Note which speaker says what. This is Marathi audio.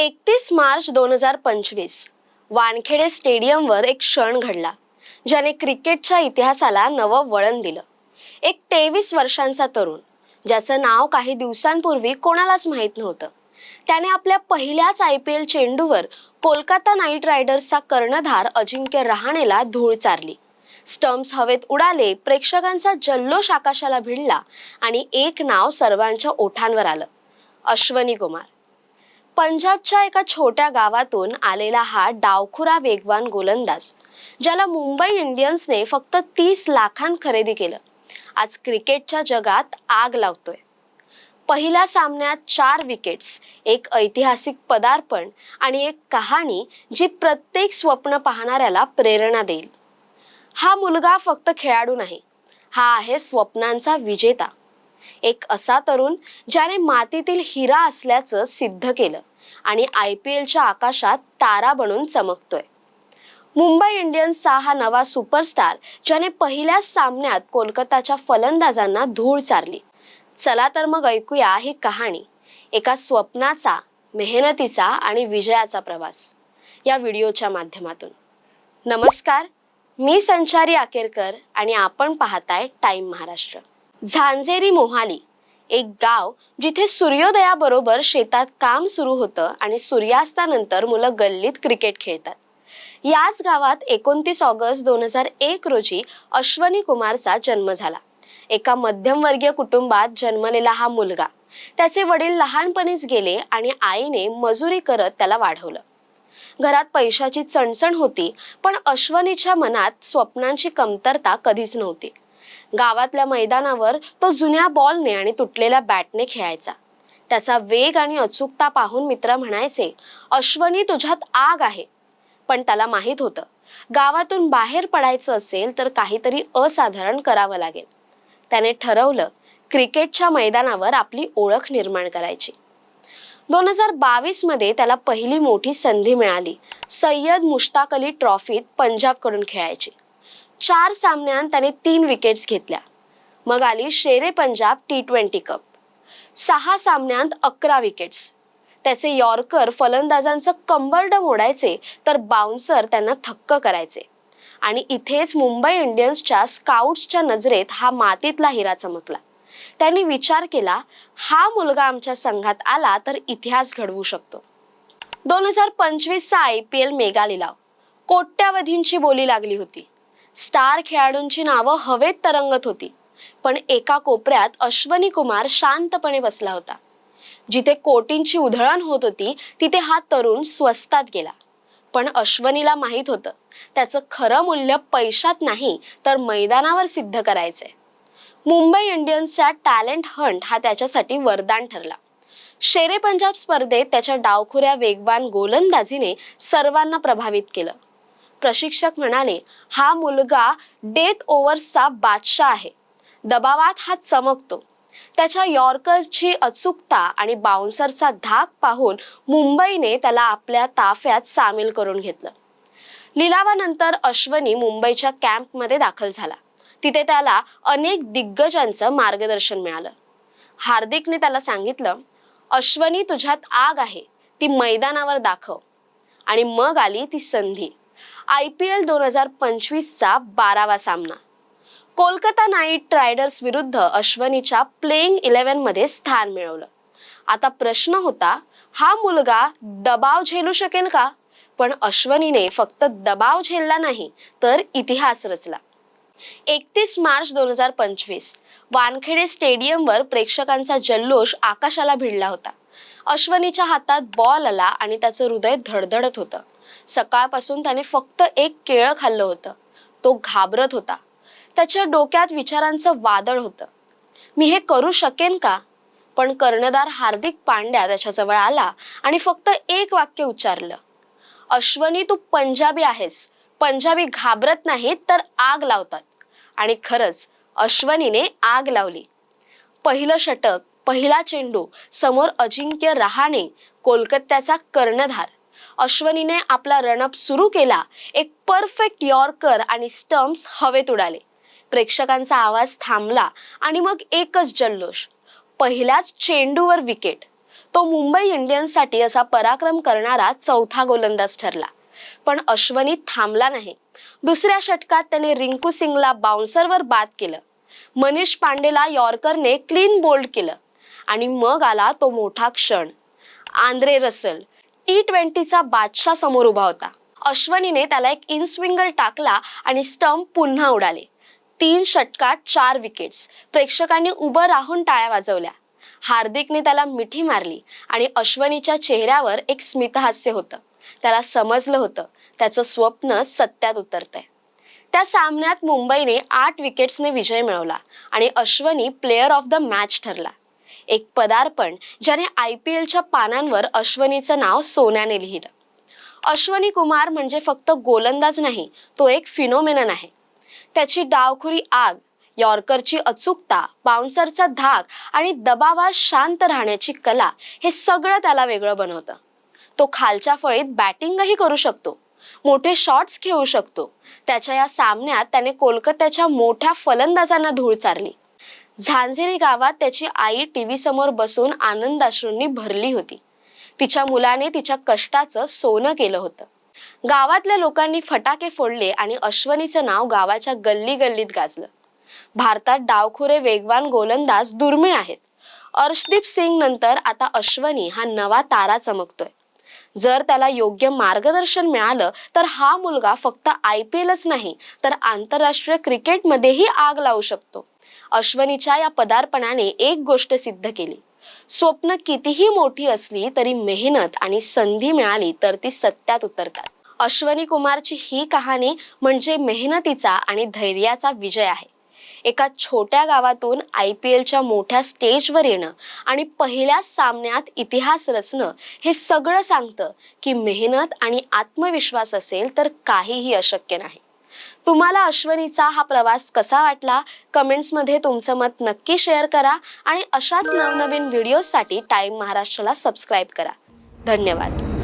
Speaker 1: एकतीस मार्च दोन हजार पंचवीस. वानखेडे स्टेडियमवर एक क्षण घडला ज्याने क्रिकेटच्या इतिहासाला नवं वळण दिलं. एक तेवीस वर्षांचा तरुण ज्याचं नाव काही दिवसांपूर्वी कोणालाच माहीत नव्हतं. त्याने आपल्या पहिल्याच आय पी एल चेंडूवर कोलकाता नाईट रायडर्सचा कर्णधार अजिंक्य रहाणेला धूळ चारली. स्टम्प्स हवेत उडाले प्रेक्षकांचा जल्लोष आकाशाला भिडला आणि एक नाव सर्वांच्या ओठांवर आलं अश्वनी कुमार. पंजाबच्या एका छोट्या गावातून आलेला हा डावखुरा वेगवान गोलंदाज ज्याला मुंबई इंडियन्सने फक्त तीस लाखांत खरेदी केलं. आज क्रिकेटच्या जगात आग लावतोय. पहिल्या सामन्यात चार विकेट्स एक ऐतिहासिक पदार्पण आणि एक कहाणी जी प्रत्येक स्वप्न पाहणाऱ्याला प्रेरणा देईल. हा मुलगा फक्त खेळाडू नाही हा आहे स्वप्नांचा विजेता. एक असा तरुण ज्याने मातीतील हिरा असल्याचं सिद्ध केलं आणि आय पी एलच्या आकाशात तारा बनून चमकतोय. मुंबई इंडियन्सचा हा नवा सुपरस्टार ज्याने पहिल्याच सामन्यात कोलकाताच्या फलंदाजांना धूळ चारली. चला तर मग ऐकूया ही कहाणी एका स्वप्नाचा मेहनतीचा आणि विजयाचा प्रवास या व्हिडिओच्या माध्यमातून. नमस्कार मी संचारी आकेरकर आणि आपण पाहताय टाइम महाराष्ट्र. झांझेरी मोहाली एक गाव जिथे सूर्योदयाबरोबर शेतात काम सुरू होतं आणि सूर्यास्तानंतर मुलं गल्लीत क्रिकेट खेळतात. याच गावात एकोणतीस ऑगस्ट दोन हजार एक रोजी अश्वनी कुमारचा जन्म झाला. एका मध्यमवर्गीय कुटुंबात जन्मलेला हा मुलगा. त्याचे वडील लहानपणीच गेले आणि आईने मजुरी करत त्याला वाढवलं. घरात पैशाची चणचण होती पण अश्वनीच्या मनात स्वप्नांची कमतरता कधीच नव्हती. गावातल्या मैदानावर तो जुन्या बॉलने आणि तुटलेल्या बॅटने खेळायचा. त्याचा वेग आणि अचूकता पाहून मित्र म्हणायचे अश्वनी तुझ्यात आग आहे. पण त्याला माहीत होतं गावातून बाहेर पडायचं असेल तर काहीतरी असाधारण करावं लागेल. त्याने ठरवलं क्रिकेटच्या मैदानावर आपली ओळख निर्माण करायची. दोन हजार बावीसमध्ये त्याला पहिली मोठी संधी मिळाली सय्यद मुश्ताक अली ट्रॉफीत पंजाबकडून खेळायची. चार सामन्यात त्याने तीन विकेट्स घेतल्या. मग आली शेरे पंजाब टी ट्वेंटी कप सहा सामन्यात अकरा विकेट्स त्याचे यॉर्कर फलंदाजांचं कंबरड मोडायचे तर बाउन्सर त्यांना थक्क करायचे. आणि इथेच मुंबई इंडियन्सच्या स्काउट्सच्या नजरेत हा मातीतला हिरा चमकला. त्यांनी विचार केला हा मुलगा आमच्या संघात आला तर इतिहास घडवू शकतो. दोन हजार पंचवीसचा आय पी एल मेगा लिलाव. कोट्यावधींची बोली लागली होती. स्टार खेळाडूंची नावं हवेत तरंगत होती. पण एका कोपऱ्यात अश्वनी कुमार शांतपणे बसला होता. जिथे कोटींची उधळण होत होती तिथे हा तरुण स्वस्तात गेला. पण अश्वनीला माहीत होतं त्याचं खरं मूल्य पैशात नाही तर मैदानावर सिद्ध करायचंय. मुंबई इंडियन्सचा टॅलेंट हंट हा त्याच्यासाठी वरदान ठरला. शेरे पंजाब स्पर्धेत त्याच्या डावखुऱ्या वेगवान गोलंदाजीने सर्वांना प्रभावित केलं. प्रशिक्षक म्हणाले हा मुलगा डेथ ओव्हर्सचा बादशाह आहे. दबावात हा चमकतो. त्याच्या यॉर्कर्सची अचूकता आणि बाउन्सरचा धाक पाहून मुंबईने त्याला आपल्या ताफ्यात सामील करून घेतलं. लिलावानंतर अश्वनी मुंबईच्या कॅम्पमध्ये दाखल झाला. तिथे त्याला अनेक दिग्गजांचं मार्गदर्शन मिळालं. हार्दिकने त्याला सांगितलं अश्वनी तुझ्यात आग आहे. ती मैदानावर दाखव. आणि मग आली ती संधी. आय पी एल दोन हजार पंचवीसचा बारावा सामना. कोलकाता नाईट रायडर्स विरुद्ध अश्वनीच्या प्लेइंग इलेव्हनमध्ये स्थान मिळवलं. आता प्रश्न होता हा मुलगा दबाव झेलू शकेल का? पण अश्वनीने फक्त दबाव झेलला नाही तर इतिहास रचला. एकतीस मार्च दोन हजार पंचवीस वानखेडे स्टेडियमवर प्रेक्षकांचा जल्लोष आकाशाला भिडला होता. अश्वनीच्या हातात बॉल आला आणि त्याचं हृदय धडधडत होतं. सकाळपासून त्याने फक्त एक केळं खाल्लं होतं. तो घाबरत होता. त्याच्या डोक्यात विचारांचं वादळ होतं. मी हे करू शकेन का? पण कर्णधार हार्दिक पांड्या त्याच्याजवळ आला आणि फक्त एक वाक्य उच्चारलं. अश्वनी तू पंजाबी आहेस. पंजाबी घाबरत नाहीत तर आग लावतात. आणि खरंच अश्वनीने आग लावली. पहिलं षटक पहिला चेंडू समोर अजिंक्य रहाणे कोलकात्याचा कर्णधार. अश्वनीने आपला रनअप सुरू केला. एक परफेक्ट यॉर्कर आणि स्टम्प्स हवेत उडाले. प्रेक्षकांचा आवाज थांबला आणि मग एकच जल्लोष. पहिल्याच चेंडूवर विकेट तो मुंबई इंडियन्ससाठी असा पराक्रम करणारा चौथा गोलंदाज ठरला. पण अश्वनी थांबला नाही. दुसऱ्या षटकात त्याने रिंकू सिंगला बाउन्सरवर बाद केलं. मनीष पांडेला यॉर्करने क्लीन बोल्ड केलं. आणि मग आला तो मोठा क्षण. आंद्रे रसल टी ट्वेंटीचा बादशाह समोर उभा होता. अश्वनीने त्याला एक इनस्विंगर टाकला आणि स्टंप पुन्हा उडाले. तीन षटकात चार विकेट्स प्रेक्षकांनी उभं राहून टाळ्या वाजवल्या. हार्दिकने त्याला मिठी मारली आणि अश्वनीच्या चेहऱ्यावर एक स्मितहास्य होतं. त्याला समजलं होतं. त्याचं स्वप्न सत्यात उतरतंय. त्या सामन्यात मुंबईने आठ विकेट्सने विजय मिळवला आणि Ashwani player of the match ठरला. एक पदार्पण ज्याने आय पी एलच्या पानांवर अश्वनीचं नाव सोन्याने लिहिलं. अश्वनी कुमार म्हणजे फक्त गोलंदाज नाही तो एक फिनोमेनन आहे. त्याची डावखुरी आग यॉर्करची अचूकता बाउन्सरचा धाक आणि दबावात शांत राहण्याची कला हे सगळं त्याला वेगळं बनवतं. तो खालच्या फळीत बॅटिंगही करू शकतो मोठे शॉट्स खेळू शकतो. त्याच्या या सामन्यात त्याने कोलकात्याच्या मोठ्या फलंदाजांना धूळ चारली. झांझेरी गावात त्याची आई टीव्ही समोर बसून आनंदाश्रूंनी भरली होती. तिच्या मुलाने तिच्या कष्टाचं सोनं केलं होतं. गावातल्या लोकांनी फटाके फोडले आणि अश्वनीचं नाव गावाच्या गल्ली गल्लीत गाजलं. भारतात डावखुरे वेगवान गोलंदाज दुर्मिळ आहेत. अर्शदीप सिंग नंतर आता अश्वनी हा नवा तारा चमकतोय. जर त्याला योग्य मार्गदर्शन मिळालं तर हा मुलगा फक्त आय पी एलच नाही तर आंतरराष्ट्रीय क्रिकेटमध्येही आग लावू शकतो. अश्वनीच्या या पदार्पणाने एक गोष्ट सिद्ध केली. स्वप्न कितीही मोठी असली तरी मेहनत आणि संधी मिळाली तर ती सत्यात उतरतात. अश्वनी कुमारची ही कहाणी म्हणजे मेहनतीचा आणि धैर्याचा विजय आहे. एका छोट्या गावातून आय पी एलच्या मोठ्या स्टेजवर येणं आणि पहिल्याच सामन्यात इतिहास रचणं हे सगळं सांगतं की मेहनत आणि आत्मविश्वास असेल तर काहीही अशक्य नाही. तुम्हाला अश्वनीचा हा प्रवास कसा वाटला? कमेंट्समध्ये तुमचं मत नक्की शेअर करा आणि अशाच नवनवीन व्हिडिओजसाठी टाईम महाराष्ट्राला सबस्क्राईब करा. धन्यवाद.